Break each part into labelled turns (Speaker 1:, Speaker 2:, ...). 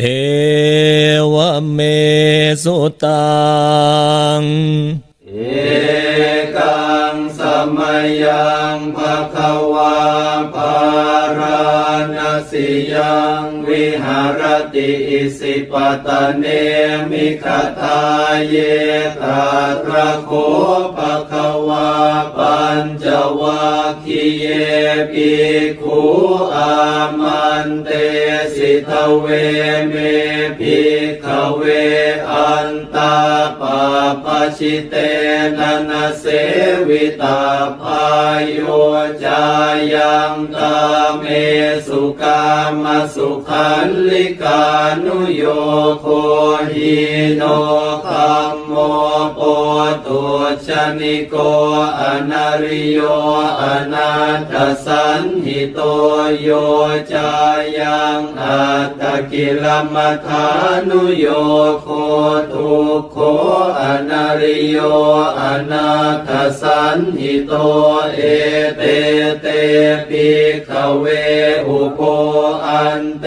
Speaker 1: เอวเมสุตัง
Speaker 2: เอกังสมยังภะคะวาภาราณสิยังวิหารติอิสิปตะเนมิขทาเยตาตระโคภะคะวาปัญจวัคคีเยปิกขุอาม ทเวเมพี ขเวอันตาปาปชิเตนะนเสวิตาพายโยจายังตาเมสุกามสุขันลิกานุโยโคหิโนคัมโมโปตุชนิโกอนาริโยอนาถสันหิโตโยจายังอัตตกิลมัฐานุโยโคทุกโคอนาริโยอนาถสันหิโตเอเตเตปิขเวอุโคอันเต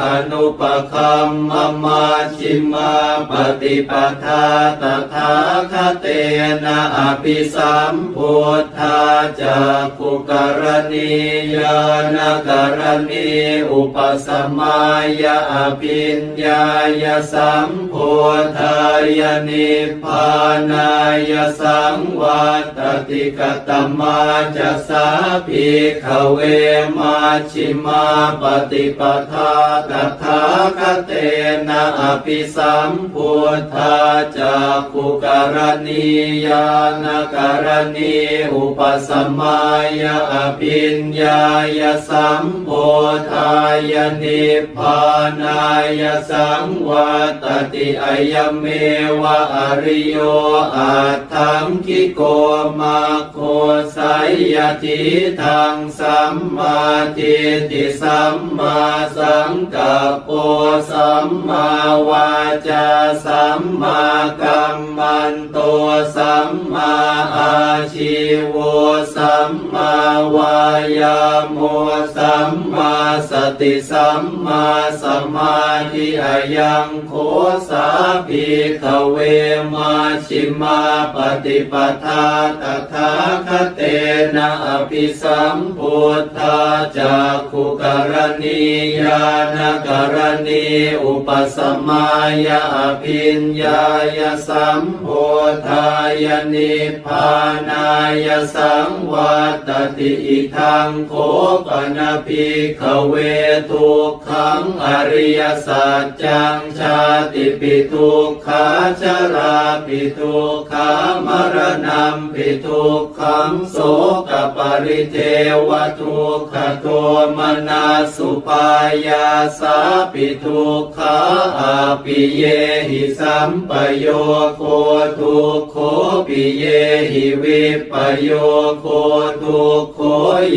Speaker 2: อนุปคัมมมาชิมาปฏิปทาตถาคเตนะอภิสัมพุทธาจากขุกรณียานกรณีอุปสมายาอภิญญายสัมพุทธายนิพานายสังวัตติกตมาจะสาภิกขเวมาชิมาปฏิปทาตถาคเตนะอภิสัมพุทธาจากขุกรณียานกรณีอุปสมายาอภิญญายสัมพุทธายนิพานายสังวตติอายเมวะอริโยอาทังคิโกมาโคไสยทิทังสัมมาทิฏฐิสัมมาสังกัปโปสัมมาวาจาสัมมากัมมันโตสัมมาอาชีวสัมมาวายาโมสัมมาสติสัมมาสมาธิอายังโคสาภิกเวมาชิมาปฏิปทาตถาคเตนะอภิสัมพุทธาจากขุกรณียานกรณีอุปสมายาอภิญญายสัมพุทธายนิพานายสังวัตติอิทังโคปนภิกเวทุกขังอริยสัจจังชาติปิทุกขาชราปิทุกขามรณะปิทุกขังโสกปริเทวทุกขโทมนาสุปายาสาปิทุกขาอาปิเยหิสัมปโยโคทุกโคปิเยหิวิปโยโคทุกโค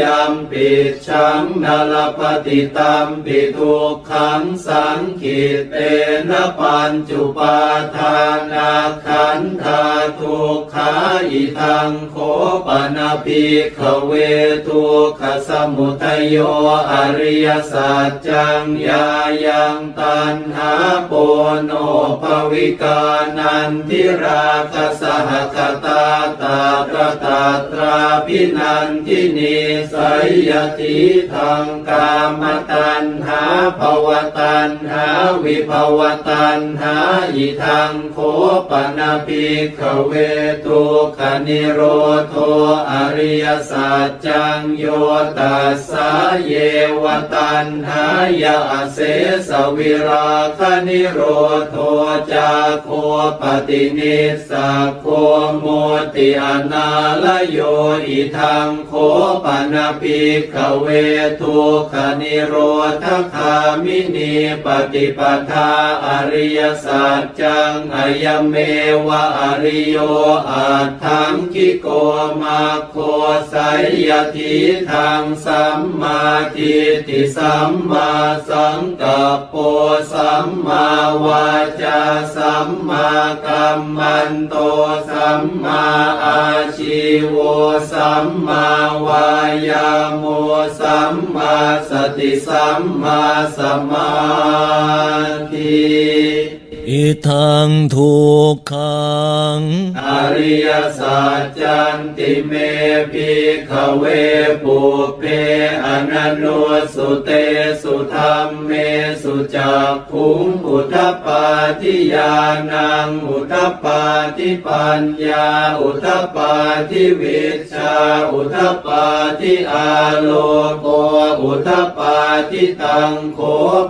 Speaker 2: ยัมปิชังนลปฏิตัมปิทุกขังสังขิเตนะปัญจุปาทานาขันธาทุกขาอิทังโคปนาภิกขเวทุกขสมุทโยอริยสัจจังยายังตันหาโปโนภวิกานันทิราคสหคตาตาตระตาตราพินันทินีสยยติทางกามตันหาภวตันหาวิภวตันหาอิทังโคปนาภิกขเวทุกขนิโรโทอริยสัจจังโยตัสสะเยวตันหายาเสสวิราคนิโรโทจาโคปฏินิสสะโคโมติอนาลโยอิทังโคปนาภิกขเวทุกขนิโรธคามินีปฏิปทาอริยสัจจังอายเมวะอริโยอาทังคิโกมาโคไสยยทิทางสัมมาทิฏฐิติสัมมาสังกัปโปสัมมาวาจาสัมมากัมมันโตสัมมาอาชีโวสัมมาวายาโมสัมมาสติสัมมาสมาธิ වේති
Speaker 1: อิทังทุกขัง
Speaker 2: อริยสัจจันติเมพิขเวปุเพอนันโนสุเตสุธรรมเมสุจักขุงอุทปปาทิยานังอุทปปาทิปัญญา อุทปปาทิวิชา อุทปปาทิอาโลโกอุทปปาทิตังโข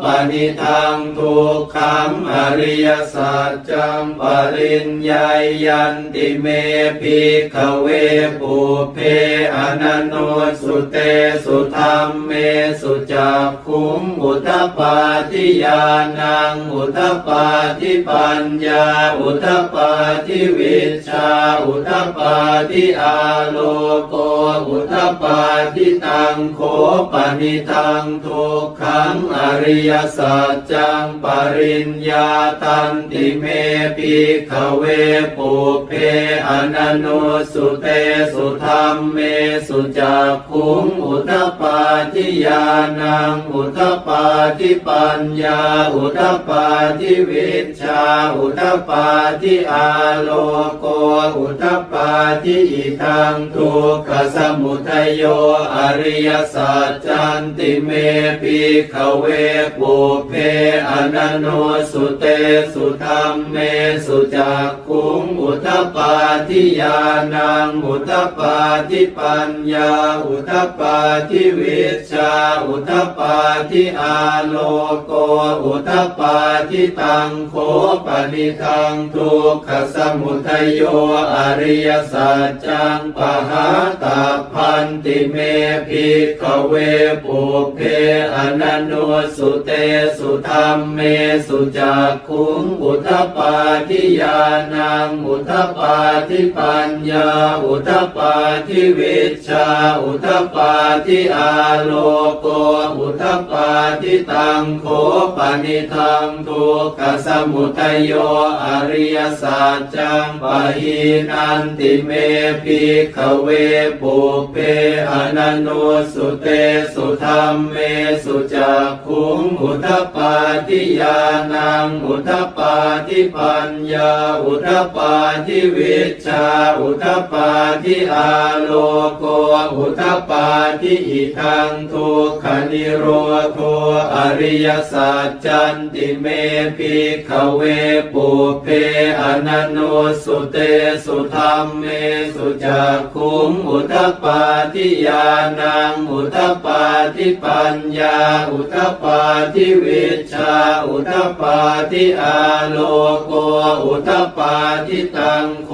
Speaker 2: ปนิทังทุกขังอริยยสัจจังปริญญายันติเมภิกขเวปุเพอนันโนสุเตสุธรรมเมสุจักขุงอุทปปาทิยานังอุทปปาทิปัญญา อุทปปาทิวิชา อุทปปาทิอาโลโก อุทปปาทิตังโขปนิทังทุกขังอริยสัจจังปริญญาตันติเมภิขเวปุเพอนันโนสุเตสุธรรมเมสุจักขุงอุทปปาทิยานังอุทปปาทิปัญญาอุทปปาทิวิชาอุทปปาทิอาโลโกอุทปปาทิอิทังทุกขสมุทโยอริยสัจจันติเมภิขเวปุเพอนันโนสุเตสุธรรมเมสุจักขุงอุทปปาทิยานังอุทปปาทิปัญญา อุทปปาทิวิชา อุทปปาทิอาโลโก อุทปปาทิตังโคปนิทังทุกขสมุทัยโยอริยสัจจังปหาตาพันติเมภิกขเวปุเพอนันโนสุเตสุธรรมเมสุจักขุงอุทปปาทิยานังอุทปปาทิปัญญา อุทปปาทิวิชา อุทปปาทิอาโลโก อุทปปาทิตังโคปนิทังทุกขสมุทโยอริยสัจจังปะหินันติเมภิขเวปุเพอนันโนสุเตสุธรรมเมสุจักขุงอุทปปาทิยานังอุทปปาทิปัญญาอุทปปาทิวิชชาอุทปปาทิอาโลโกอุทปปาทิอิทังทุกขนิโรโทอริยสัจจันติเมภิขเวปุเพอนันโนสุเตสุธรรมเมสุจักขุงอุทปาทิยานังอุทปปาทิปัญญา อุทปปาทิวิชชา อุทปปาทิอาโลโก อุทปปาทิตังโค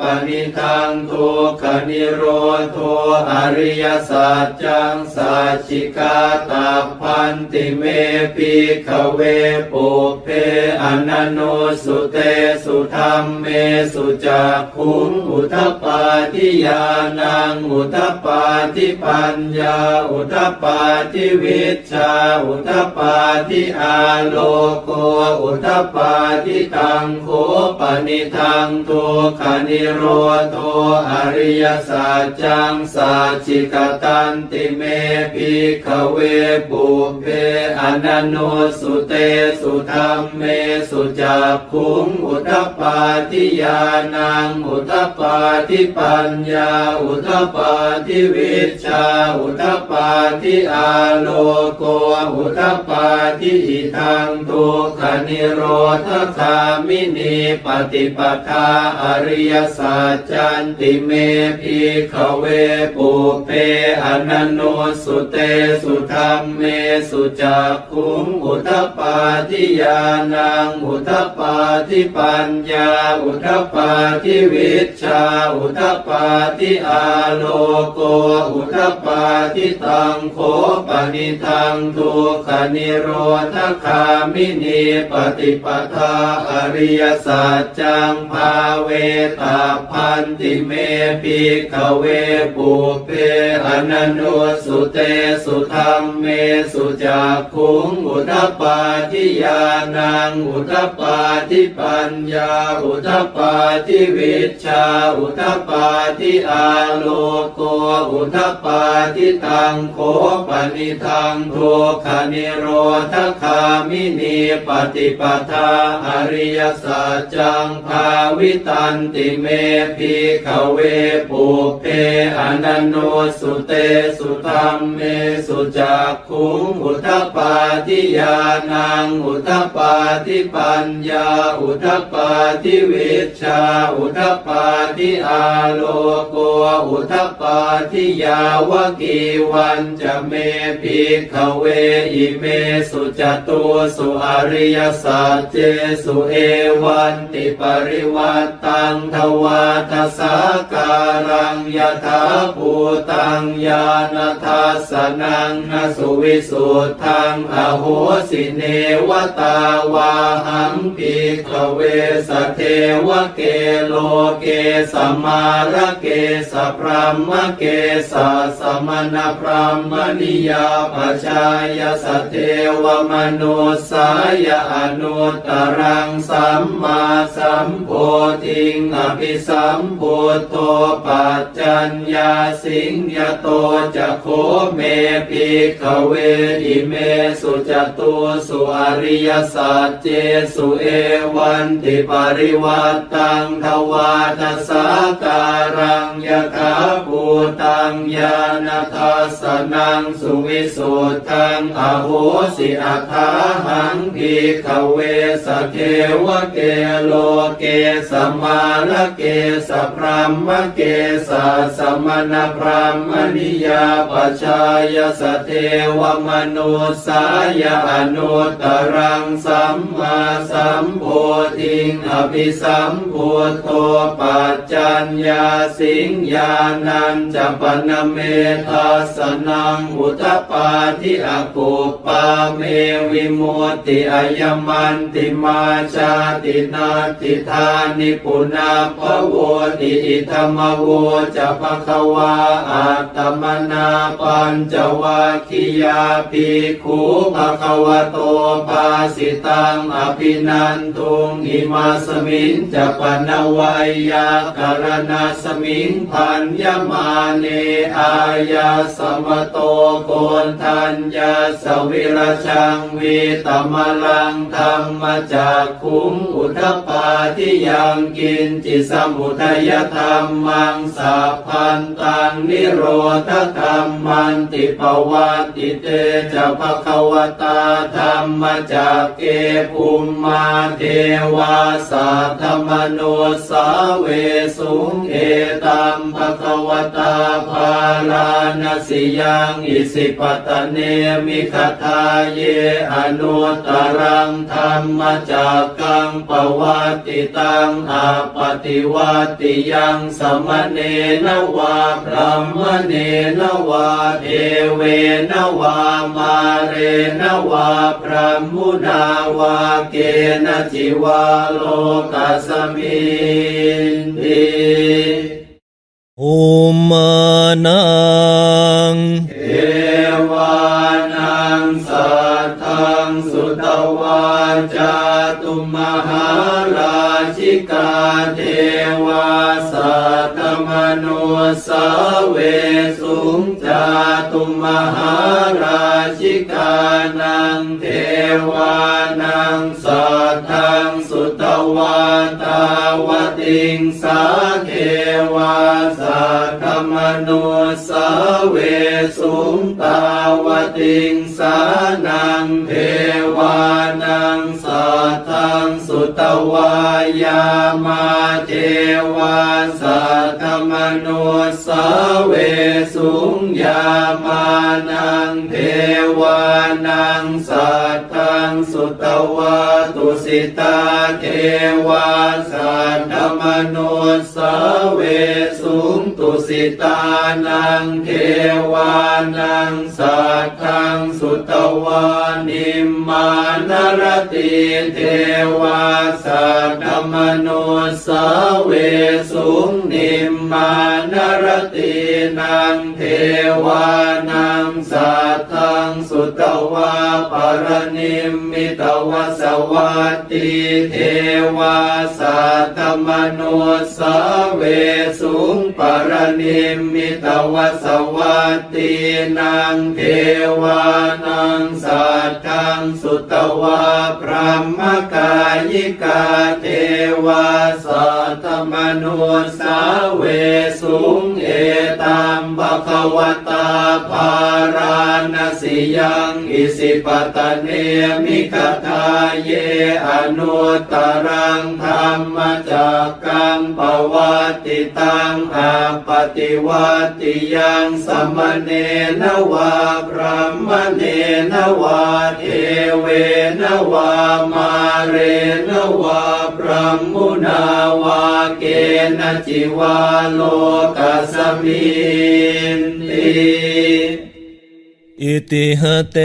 Speaker 2: ปนิทังทุกขนิโรโทอริยสัจจังสัจจิกาตาพันติเมภิขเวปุเพอนันโนสุเตสุธรรมเมสุจักขุงอุทปปาทิยานังอุทปปาทิปัญญา อุทปปาทิวิชชา อุทปปาทิอาโลโก อุทปปาทิตังโคปนิทังทุกขนิโรโทอริยสัจจังสัจจิกตันติเมภิกขเวปุเพอนันโนสุเตสุธรรมเมสุจักขุงอุทปปาทิยานัง อุทปปาทิปัญญา อุทปปาทิวิชชาอุทปาทิอาโลโกอุทปาทิอิทังทุกขนิโรธคามินีปฏิปทาอริยสัจจันติเมภิขเวปุเพอนันโนสุเตสุธรรมเมสุจักขุงอุทปาทิยานังอุทปาทิปัญญาอุทปาทิวิชชาอุทปาทิอาโลโกอุทปปาทิตังโคปนิทังทุขนิโรธคามินีปฏิปทาอริยสัจจังภาเวตาพันติเมปิขเวปุเพอนันโนสุเตสุธรรมเมสุจักขุงอุทปปาทิยานังอุทปปาทิปัญญาอุทปปาทิวิชาอุทปปาทิอาโลโกอุทปปาทิตังโคปนิทังทุกขนิโรธคามินีปฏิปทาอริยสัจจังภาวิตันติเมพิขเวปุเพอนันโนสุเตสุธรรมเมสุจักขุงอุทปปาทิยานังอุทปปาทิปัญญาอุทปปาทิวิชาอุทปปาทิอาโลโกอุทปปาทิยยาวกีวันจะเมพิขเวอิเมสุจตุสุอริยสัจเจสุเอวันติปริวัตตังทวาทสาการังยถาภูตังญาณทัสนังนสุวิสุทธังอโหสิเนวตาวาหังปิขเวสเทวเกโลเกสมาระเกสพรหมเกสสมณพรหมนิยาปชายสเทวมนุสายอนุตรังสัมมาสัมโพธิงอภิสัมโพโตปัจจัญญาสิงยโตจะโคเมปิขเวอิเมสุจตุสุอริยสัจเจสุเอวันติปริวัตตังทวาทสาการังยถาภูตังญาณทัสนังสุวิสุทธังอโหสิอัฏฐาหังพิขเวสเทวเกโลเกสมาละเกสพรหมเกสสมณพรหมนิยาปชายสเทวมนุสายอนุตรังสัมมาสัมโพธิงอภิสัมโพโตปัจจัญญาสิงญานันจะปนเมทัสนังอุทปปาทิอากุปปาเมวิมุตติอายมันติมาชาตินาติธานิปุนาภโวติอิธรรมโวจะปะคะวาอัตมนาปัญจวัคคียาภิกขุภะคะวะโตภาสิตังอภินันทุงอิมาสมิงจะปนวัยยาการณาสมิงพันยมาเนอายาสมโตโกนทัญญาสวิรชังวีตมลังธรรมจากขุงอุทปาทิยังกินจิสมุทัยธรรมังสัพพันตังนิโรธธรรมันติปวัติเตจะภควตาธรรมจากเกภูมมาเทวาสัทธมโนสาเวสุงเอตัมภควตาภาลานสิยังอิสิปตะเนมิคทาเยอนุตรังธรรมจากกังปวัติตังอาปฏิวัติยังสมเนนวาพรหมเนนวาเทเวนวามาเรนวาพรหมุนาวาเกณจิวาโลกัสมินติ โอ
Speaker 1: มานัง
Speaker 2: เทวานั งสัทธังสุตวาจาตุมหาราชิกาเทวาสัตมโนสาเวสุงจาตุมหาราชิกานังเทวานังสัทธังสุตวาตาวติงสาเทวาสัตตมโนสาเวสุงตาวติง สานังเทวานังสัทธังสุตวายามาเทวาสัทธมโนสเวสุงยามานังเทวานังสัทธังสุตวะตุสิตาเทวาสัตตมนุสเวสุงตุสิตานังเทวานังสัต ทังสุตวานิมานรติเทวาสัตมโนุสเวสุงนิมานรตินังเทวาน สัตทังสุตวาปรนิมมิตวสวัตติเทวาสัตตมนุสเวสุงปรนิมมิตวสวัตตินังเทวานังสัตทังสุตวาพระมกายิกาเทวาสัตตมนุสเวสุงเอตัมภะควตาภาราณสิยังอิสิปตะเนมิคทาเยอนุตรังธรรมจักกังปวัตติตังอาปฏิวัติยังสมเณนวาพระมเณนวาเทเวนวามาเรนวาพระมุนาวาเกณจิวาโลกัสมินติ
Speaker 1: อิติหเต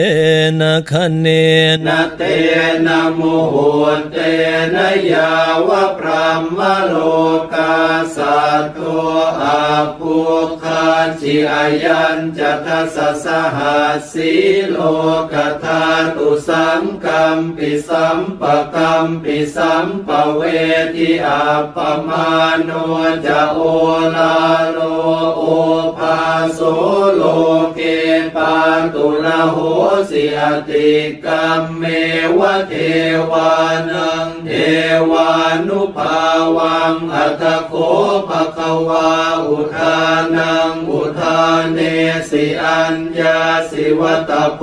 Speaker 1: นะคะเนนะ
Speaker 2: นาเตนะโมโหเตนะยาวะ พรหมโลกาสัตโตอาภูคาจิอายันจัตสสะหัสสีโลกธาตุสังกัมปิสัมปะกัมปิสัมปะเวทิอาปมาโนจะโอลาโลโอภาโสโลเกปาตุระโหสิอติกรรมเมวะเทวานังเทวานุภาวังอัตโคภะคะวาอุทานังอุทานเนสิอัญญาสิวัตโพ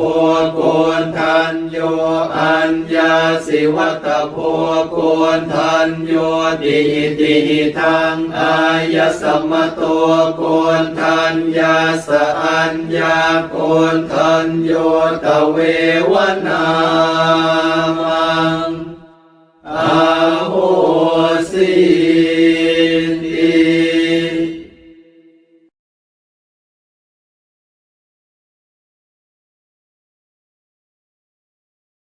Speaker 2: โกนทันโยอัญญาสิวัตโพโกนทันโยติอิติหิทังอายสัมมโตโกนทันยาสอัญญาโกนทันโยตเววนามัง อโหสี